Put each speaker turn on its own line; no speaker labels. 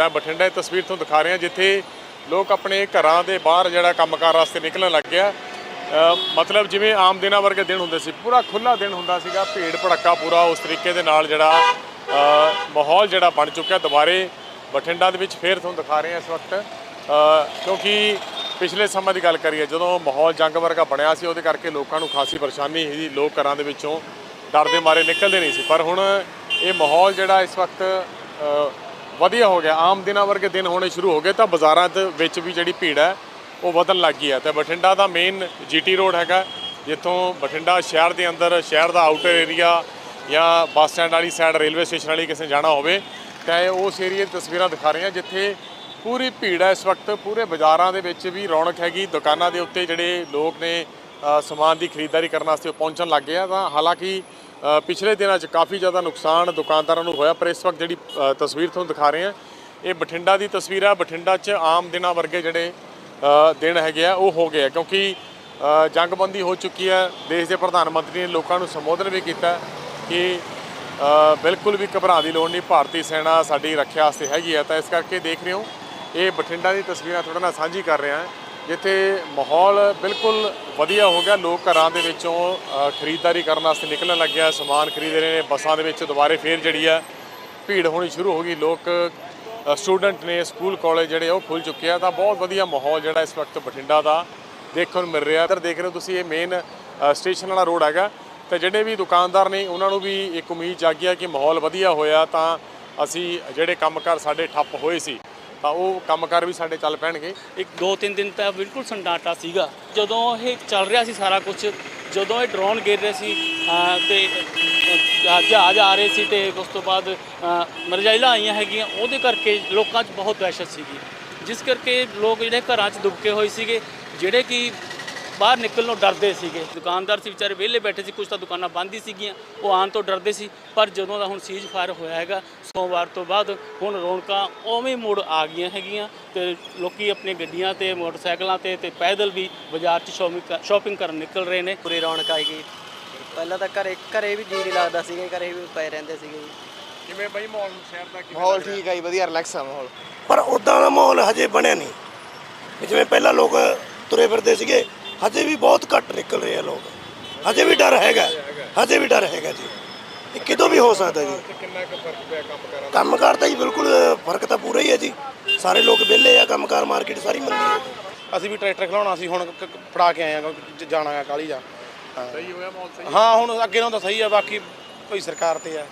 ਤਾਂ ਬਠਿੰਡਾ ਦੀ ਤਸਵੀਰ ਤੁਹਾਨੂੰ ਦਿਖਾ ਰਹੇ ਹਾਂ, ਜਿੱਥੇ ਲੋਕ ਆਪਣੇ ਘਰਾਂ ਦੇ ਬਾਹਰ ਜਿਹੜਾ ਕੰਮਕਾਰ ਵਾਸਤੇ ਨਿਕਲਣ ਲੱਗ ਗਿਆ। ਮਤਲਬ ਜਿਵੇਂ ਆਮ ਦਿਨਾਂ ਵਰਗੇ ਦਿਨ ਹੁੰਦੇ ਸੀ, ਪੂਰਾ ਖੁੱਲਾ ਦਿਨ ਹੁੰਦਾ ਸੀਗਾ, ਭੀੜ ਭੜੱਕਾ ਪੂਰਾ ਉਸ ਤਰੀਕੇ ਦੇ ਨਾਲ ਜਿਹੜਾ ਮਾਹੌਲ ਜਿਹੜਾ ਬਣ ਚੁੱਕਿਆ। ਦੁਬਾਰੇ ਬਠਿੰਡਾ ਦੇ ਵਿੱਚ ਫੇਰ ਤੁਹਾਨੂੰ ਦਿਖਾ ਰਹੇ ਹਾਂ ਇਸ ਵਕਤ। ਕਿਉਂਕਿ ਪਿਛਲੇ ਸਮਾਂ ਦੀ ਗੱਲ ਕਰੀਏ, ਜਦੋਂ ਮਾਹੌਲ ਜੰਗ ਵਰਗਾ ਬਣਿਆ ਸੀ, ਉਹਦੇ ਕਰਕੇ ਲੋਕਾਂ ਨੂੰ ਖਾਸੀ ਪਰੇਸ਼ਾਨੀ ਸੀ। ਲੋਕ ਘਰਾਂ ਦੇ ਵਿੱਚੋਂ ਡਰ ਦੇ ਮਾਰੇ ਨਿਕਲਦੇ ਨਹੀਂ ਸੀ। ਪਰ ਹੁਣ ਇਹ ਮਾਹੌਲ ਜਿਹੜਾ ਇਸ ਵਕਤ ਵਧੀਆ ਹੋ ਗਿਆ। ਆਮ ਦਿਨਾਂ ਵਰਗੇ ਦਿਨ ਹੋਣੇ ਸ਼ੁਰੂ ਹੋ ਗਏ ਤਾਂ ਬਾਜ਼ਾਰਾਂ ਦੇ ਵਿੱਚ ਵੀ ਜਿਹੜੀ ਭੀੜ ਹੈ, ਉਹ ਵਧਣ ਲੱਗ ਗਈ ਹੈ। ਤੇ ਬਠਿੰਡਾ ਦਾ ਮੇਨ ਜੀਟੀ ਰੋਡ ਹੈਗਾ। ਜਿੱਥੋਂ ਬਠਿੰਡਾ ਸ਼ਹਿਰ ਦੇ ਅੰਦਰ, ਸ਼ਹਿਰ ਦਾ ਆਊਟਰ ਏਰੀਆ ਜਾਂ ਬੱਸ ਸਟੈਂਡ ਵਾਲੀ ਸਾਈਡ ਰੇਲਵੇ ਸਟੇਸ਼ਨ ਵਾਲੀ ਕਿਸੇ ਜਾਣਾ ਹੋਵੇ, ਤਾਂ ਇਹ ਉਸ ਏਰੀਏ ਦੀ ਤਸਵੀਰਾਂ ਦਿਖਾ ਰਹੇ ਹਾਂ, ਜਿੱਥੇ ਪੂਰੀ ਭੀੜ ਹੈ ਇਸ ਵਕਤ। ਪੂਰੇ ਬਾਜ਼ਾਰਾਂ ਦੇ ਵਿੱਚ ਵੀ ਰੌਣਕ ਹੈਗੀ। ਦੁਕਾਨਾਂ ਦੇ ਉੱਤੇ ਜਿਹੜੇ ਲੋਕ ਨੇ ਸਮਾਨ ਦੀ ਖਰੀਦਦਾਰੀ ਕਰਨ ਵਾਸਤੇ ਉਹ ਪਹੁੰਚਣ ਲੱਗ ਗਏ ਆ। ਤਾਂ ਹਾਲਾਂਕਿ ਪਿਛਲੇ ਦਿਨਾਂ 'ਚ ਕਾਫੀ ਜ਼ਿਆਦਾ ਨੁਕਸਾਨ ਦੁਕਾਨਦਾਰਾਂ ਨੂੰ ਹੋਇਆ, ਪਰ ਇਸ ਵਕਤ ਜਿਹੜੀ ਤਸਵੀਰ ਤੁਹਾਨੂੰ ਦਿਖਾ ਰਹੇ ਹਾਂ, ਇਹ ਬਠਿੰਡਾ ਦੀ ਤਸਵੀਰ ਹੈ। ਬਠਿੰਡਾ 'ਚ ਆਮ ਦਿਨਾਂ ਵਰਗੇ ਜਿਹੜੇ ਦਿਨ ਹੈਗੇ ਆ, ਉਹ ਹੋ ਗਏ ਆ, ਕਿਉਂਕਿ ਜੰਗਬੰਦੀ ਹੋ ਚੁੱਕੀ ਹੈ। ਦੇਸ਼ ਦੇ ਪ੍ਰਧਾਨ ਮੰਤਰੀ ਨੇ ਲੋਕਾਂ ਨੂੰ ਸੰਬੋਧਨ ਵੀ ਕੀਤਾ ਕਿ ਬਿਲਕੁਲ ਵੀ ਘਬਰਾ ਦੀ ਲੋੜ ਨਹੀਂ, ਭਾਰਤੀ ਸੈਨਾ ਸਾਡੀ ਰੱਖਿਆ ਵਾਸਤੇ ਹੈਗੀ ਹੈ ਤਾਂ ਇਸ ਕਰਕੇ ਦੇਖ ਰਹੇ ਹੋ, ਇਹ ਬਠਿੰਡਾ ਦੀ ਤਸਵੀਰਾਂ ਤੁਹਾਡੇ ਨਾਲ ਸਾਂਝੀ ਕਰ ਰਿਹਾ ਹਾਂ। ਜਿੱਥੇ ਮਾਹੌਲ ਬਿਲਕੁਲ ਵਧੀਆ ਹੋ ਗਿਆ। ਲੋਕ ਘਰਾਂ ਦੇ ਵਿੱਚੋਂ ਖਰੀਦਦਾਰੀ ਕਰਨ ਵਾਸਤੇ ਨਿਕਲਣ ਲੱਗਿਆ। ਸਮਾਨ ਖਰੀਦ ਰਹੇ ਨੇ, ਬੱਸਾਂ ਦੇ ਵਿੱਚ ਦੁਬਾਰੇ ਫੇਰ ਜਿਹੜੀ ਆ ਭੀੜ ਹੋਣੀ ਸ਼ੁਰੂ ਹੋ ਗਈ। ਲੋਕ ਸਟੂਡੈਂਟ ਨੇ, ਸਕੂਲ, ਕਾਲਜ ਜਿਹੜੇ ਉਹ ਖੁੱਲ ਚੁੱਕੇ ਆ। ਤਾਂ ਬਹੁਤ ਵਧੀਆ ਮਾਹੌਲ ਜਿਹੜਾ ਇਸ ਵਕਤ ਬਠਿੰਡਾ ਦਾ ਦੇਖਣ ਨੂੰ ਮਿਲ ਰਿਹਾ। ਇੱਧਰ ਦੇਖ ਰਹੇ ਹੋ ਤੁਸੀਂ, ਇਹ ਮੇਨ ਸਟੇਸ਼ਨ ਵਾਲਾ ਰੋਡ ਹੈਗਾ। ਤੇ ਜਿਹੜੇ ਵੀ ਦੁਕਾਨਦਾਰ ਨੇ, ਉਹਨਾਂ ਨੂੰ ਵੀ ਇੱਕ ਉਮੀਦ ਜਾਗੀ ਆ ਕਿ ਮਾਹੌਲ ਵਧੀਆ ਹੋਇਆ ਤਾਂ ਅਸੀਂ ਜਿਹੜੇ ਕੰਮਕਾਰ ਸਾਡੇ ਠੱਪ ਹੋਏ ਸੀ। ਤਾਂ ਉਹ ਕੰਮਕਾਰ ਵੀ ਸਾਡੇ ਚੱਲ ਪੈਣਗੇ।
ਇੱਕ ਦੋ ਤਿੰਨ ਦਿਨ ਤਾਂ ਬਿਲਕੁਲ ਸੰਡਾਟਾ ਸੀਗਾ। ਜਦੋਂ ਇਹ ਚੱਲ ਰਿਹਾ ਸੀ ਸਾਰਾ ਕੁਝ ਜਦੋਂ ਇਹ ਡਰੋਨ ਗਿਰ ਰਿਹਾ ਸੀ, ਅਹ, ਤੇ ਜਹਾਜ਼ ਆ ਰਹੇ ਸੀ ਤੇ ਉਸ ਤੋਂ ਬਾਅਦ, ਅਹ ਆਈਆਂ ਹੈਗੀਆਂ, ਉਹਦੇ ਕਰਕੇ ਲੋਕਾਂ 'ਚ ਬਹੁਤ ਦਹਿਸ਼ਤ ਸੀਗੀ। ਜਿਸ ਕਰਕੇ ਲੋਕ ਜਿਹੜੇ ਘਰਾਂ 'ਚ ਦੁਬਕੇ ਹੋਏ ਸੀਗੇ, ਜਿਹੜੇ ਕਿ ਬਾਹਰ ਨਿਕਲਣੋਂ ਡਰਦੇ ਸੀਗੇ। ਦੁਕਾਨਦਾਰ ਸੀ ਵਿਚਾਰੇ ਵਿਹਲੇ ਬੈਠੇ ਸੀ ਕੁਝ ਤਾਂ ਦੁਕਾਨਾਂ ਬੰਦ ਹੀ ਸੀਗੀਆਂ। ਉਹ ਆਉਣ ਤੋਂ ਡਰਦੇ ਸੀ ਪਰ ਜਦੋਂ ਦਾ ਹੁਣ ਸੀਜ਼ ਫਾਇਰ ਹੋਇਆ ਹੈਗਾ ਸੋਮਵਾਰ ਤੋਂ ਬਾਅਦ ਹੁਣ ਰੌਣਕਾਂ ਉਵੇਂ ਮੁੜ ਆ ਗਈਆਂ ਹੈਗੀਆਂ ਤੇ ਲੋਕੀ ਆਪਣੀਆਂ ਗੱਡੀਆਂ ਤੇ ਮੋਟਰਸਾਈਕਲਾਂ ਤੇ ਤੇ ਪੈਦਲ ਵੀ ਬਾਜ਼ਾਰ 'ਚ ਸ਼ਾਪਿੰਗ ਸ਼ਾਪਿੰਗ ਕਰਨ ਨਿਕਲ ਰਹੇ ਨੇ।
ਪੂਰੀ ਰੌਣਕ ਆਈ ਗਈ। ਪਹਿਲਾਂ ਤਾਂ ਘਰੇ ਘਰੇ ਵੀ ਜੀ ਨਹੀਂ ਲੱਗਦਾ ਸੀਗਾ ਘਰੇ ਵੀ ਪਏ ਰਹਿੰਦੇ ਸੀਗੇ ਜੀ।
ਕਿਵੇਂ ਬਈ ਮਾਹੌਲ ਸ਼ਹਿਰ ਦਾ ਕਿਵੇਂ
ਮਾਹੌਲ ਠੀਕ ਹੈ ਜੀ ਵਧੀਆ ਰਿਲੈਕਸ ਆ ਮਾਹੌਲ।
ਪਰ ਉਦਾਂ ਦਾ ਮਾਹੌਲ ਹਜੇ ਬਣਿਆ ਨਹੀਂ। ਜਿਵੇਂ ਪਹਿਲਾਂ ਲੋਕ ਤੁਰੇ ਫਿਰਦੇ ਸੀਗੇ ਹਜੇ ਵੀ ਬਹੁਤ ਘੱਟ ਨਿਕਲ ਰਹੇ ਆ ਲੋਕ। ਹਜੇ ਵੀ ਡਰ ਹੈਗਾ। ਹਜੇ ਵੀ ਡਰ ਹੈਗਾ ਜੀ। ਇਹ ਕਿਤੋਂ ਵੀ ਹੋ ਸਕਦਾ ਜੀ।
ਕਿੰਨਾ ਕੁ ਫ਼ਰਕ ਪਿਆ ਕੰਮ ਕਰਾਂ
ਕੰਮਕਾਰ ਤਾਂ ਜੀ ਬਿਲਕੁਲ ਫ਼ਰਕ ਤਾਂ ਪੂਰਾ ਹੀ ਹੈ ਜੀ। ਸਾਰੇ ਲੋਕ ਵਿਹਲੇ ਆ ਕੰਮਕਾਰ ਮਾਰਕੀਟ ਸਾਰੀ ਮੰਦੀ ਹੈ।
ਅਸੀਂ ਵੀ ਟਰੈਕਟਰ ਖਲਾਉਣਾ ਸੀ ਹੁਣ ਕ- ਕ- ਫੜਾ ਕੇ ਆਏ ਆ ਜਾਣਾ ਆ ਕਾਲੀ ਜਾ ਹਾਂ।
ਸਹੀ ਹੋਇਆ ਮਾਹੌਲ ਸਹੀ।
ਹਾਂ ਹੁਣ ਅੱਗੇ ਨਾਲੋਂ ਤਾਂ ਸਹੀ ਆ ਬਾਕੀ ਕੋਈ ਸਰਕਾਰ ਤੇ ਆ।